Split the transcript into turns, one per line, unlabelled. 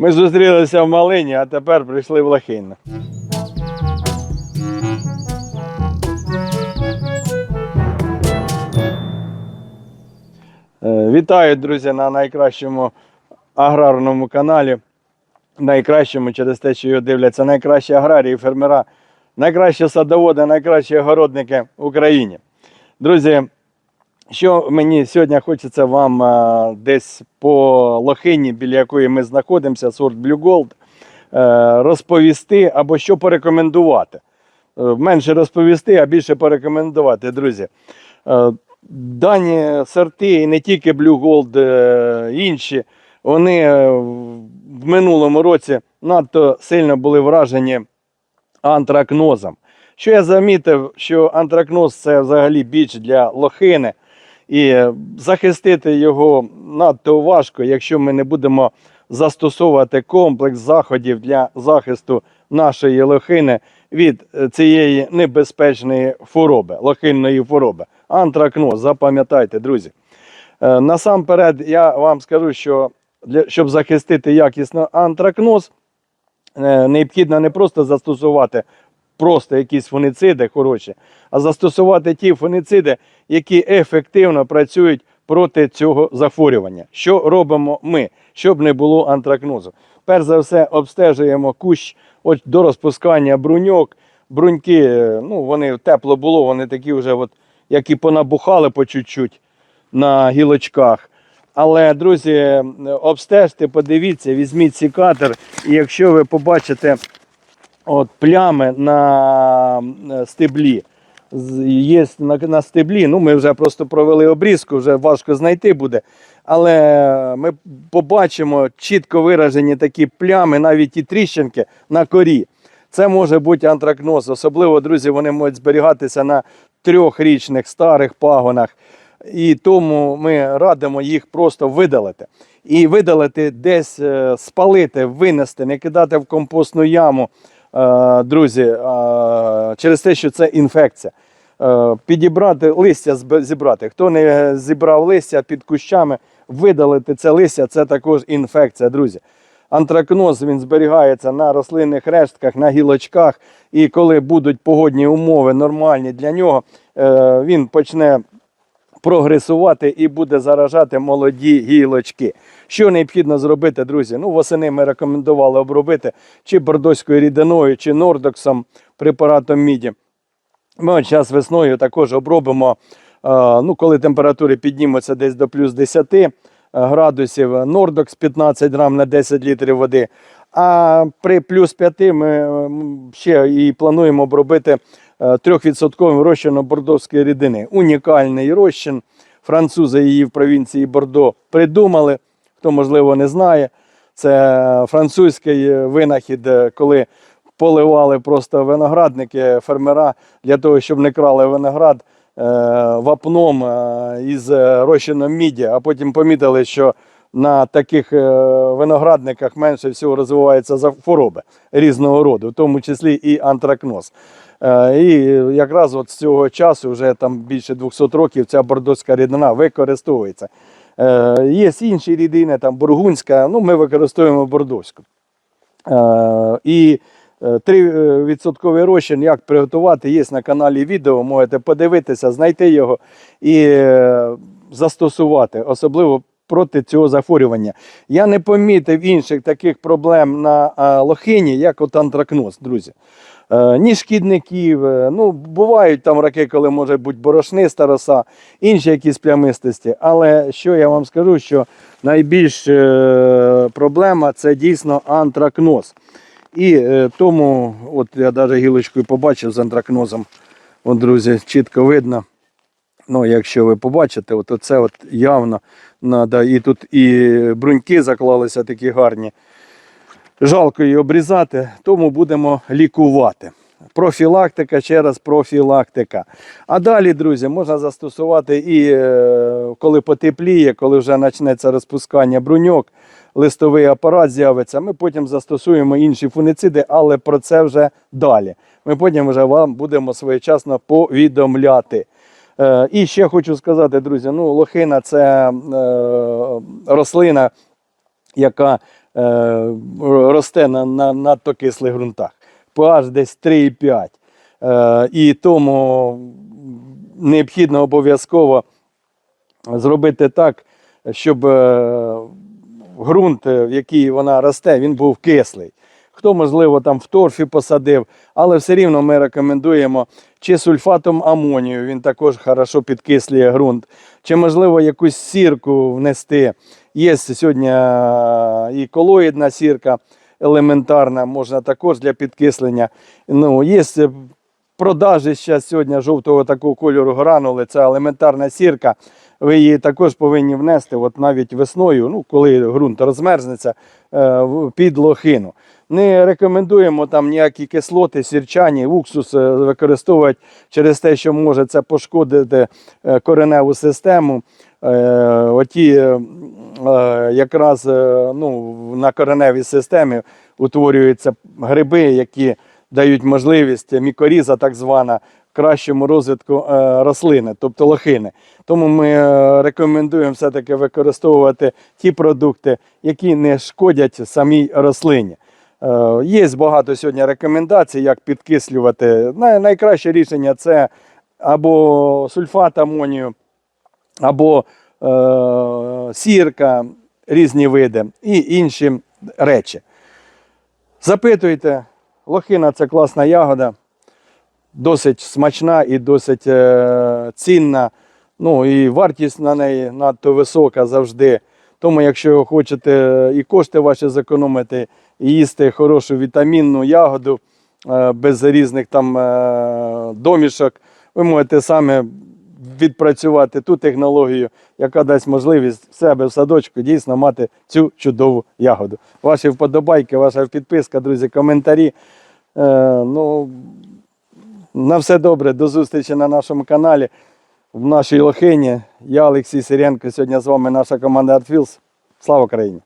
Ми зустрілися в Малині, а тепер прийшли в Лохинне. Е, Вітаю, друзі, на найкращому аграрному каналі. Найкращому через те, що його дивляться найкращі аграрії, фермера, найкращі садоводи, найкращі огородники в Україні. Друзі, що мені сьогодні хочеться вам е, десь по лохині, біля якої ми знаходимося, сорт Blue Gold, е, розповісти або що порекомендувати. Е, Менше розповісти, а більше порекомендувати, друзі. Дані сорти, і не тільки Blue Gold, інші, вони в минулому році надто сильно були вражені антракнозом. Що я замітив, що антракноз це взагалі біч для лохини, і захистити його надто важко, якщо ми не будемо застосовувати комплекс заходів для захисту нашої лохини від е, цієї небезпечної хвороби, лохинної хвороби. Антракноз, запам'ятайте, друзі. Е, Насамперед, я вам скажу, що для, щоб захистити якісно антракноз, е, необхідно не просто застосувати просто якісь фунициди хороші, а застосувати ті фунициди, які ефективно працюють проти цього захворювання. Що робимо ми, щоб не було антракнозу? Перш за все, обстежуємо кущ от до розпускання бруньок. Бруньки, е, ну вони тепло було, вони такі вже, от, які понабухали по чуть-чуть на гілочках. Але, друзі, обстежте, подивіться, візьміть сікатор, і якщо ви побачите от, плями на е, стеблі, є на, на стеблі, ну ми вже просто провели обрізку, вже важко знайти буде. Але ми побачимо чітко виражені такі плями, навіть і тріщинки на корі. Це може бути антракноз. Особливо, друзі, вони можуть зберігатися на трьохрічних старих пагонах. І тому ми радимо їх просто видалити. І видалити десь е, спалити, винести, не кидати в компостну яму, друзі, е, через те, що це інфекція. Е, Підібрати листя зібрати. Хто не зібрав листя під кущами, видалити це листя, це також інфекція, друзі. Антракноз він зберігається на рослинних рештках, на гілочках. І коли будуть погодні умови нормальні для нього, е, він почне прогресувати і буде заражати молоді гілочки. Що необхідно зробити, друзі? Ну, восени ми рекомендували обробити чи бордоською рідиною, чи нордоксом, препаратом міді. Ми от зараз весною також обробимо, е, ну, коли температури піднімуться десь до плюс 10 градусів, Нордокс 15 грам на 10 літрів води. А при плюс 5 ми ще і плануємо обробити е, 3% розчином бордовської рідини. Унікальний розчин. Французи її в провінції Бордо придумали. Хто, можливо, не знає. Це французький винахід, коли поливали просто виноградники фермера для того, щоб не крали виноград е, вапном е, із розчином міді, а потім помітили, що на таких е, виноградниках менше всього розвиваються хвороби різного роду, в тому числі і антракноз. Е, І якраз от з цього часу, вже там більше 200 років, ця бордоська рідина використовується. Е, Є інші рідини, там бургунська, ну ми використовуємо бордоську. І е, 3% розчин, як приготувати, є на каналі відео. Можете подивитися, знайти його і застосувати, особливо проти цього захворювання. Я не помітив інших таких проблем на е, лохині, як от антракноз, друзі. Е, Ні шкідників, е, ну бувають там роки, коли може бути борошниста роса, інші якісь плямистості. Але що я вам скажу, що найбільш е, проблема це дійсно антракноз. І тому, от я навіть гілочкою побачив з антракнозом. От, друзі, чітко видно. Ну, якщо ви побачите, от це от явно надо. І тут і бруньки заклалися такі гарні. Жалко її обрізати, тому будемо лікувати. Профілактика, ще раз профілактика. А далі, друзі, можна застосувати і е, коли потепліє, коли вже почнеться розпускання бруньок, листовий апарат з'явиться. Ми потім застосуємо інші фунициди, але про це вже далі. Ми потім вже вам будемо своєчасно повідомляти. Е, І ще хочу сказати, друзі, ну, лохина це е, рослина, яка е, росте на, на надто кислих ґрунтах. pH десь 3,5. Е, і тому необхідно обов'язково зробити так, щоб ґрунт, в який вона росте, він був кислий. Хто, можливо, там в торфі посадив, але все рівно ми рекомендуємо чи сульфатом амонію, він також хорошо підкислює ґрунт, чи, можливо, якусь сірку внести. Є сьогодні е, і колоїдна сірка елементарна, можна також для підкислення. Ну, є е, продажі ще сьогодні жовтого такого кольору гранули, це елементарна сірка. Ви її також повинні внести, от навіть весною, ну, коли ґрунт розмерзнеться, е, під лохину. Не рекомендуємо там ніякі кислоти, сірчані, уксус е, використовувати через те, що може це пошкодити е, кореневу систему. Е, Оті якраз ну, на кореневій системі утворюються гриби, які дають можливість мікоріза, так звана, кращому розвитку рослини, тобто лохини. Тому ми рекомендуємо все-таки використовувати ті продукти, які не шкодять самій рослині. Е, Є багато сьогодні рекомендацій, як підкислювати. Найкраще рішення це або сульфат амонію, або е, сірка, різні види і інші речі. Запитуйте, лохина це класна ягода, досить смачна і досить е, цінна. Ну і вартість на неї надто висока завжди. Тому, якщо хочете і кошти ваші зекономити, і їсти хорошу вітамінну ягоду е, без різних там е, домішок, ви можете саме відпрацювати ту технологію, яка дасть можливість в себе в садочку дійсно мати цю чудову ягоду. Ваші вподобайки, ваша підписка, друзі, коментарі. Е, ну, на все добре, до зустрічі на нашому каналі. В нашій лохині. Я Олексій Сиренко. Сьогодні з вами наша команда ArtFields. Слава Україні!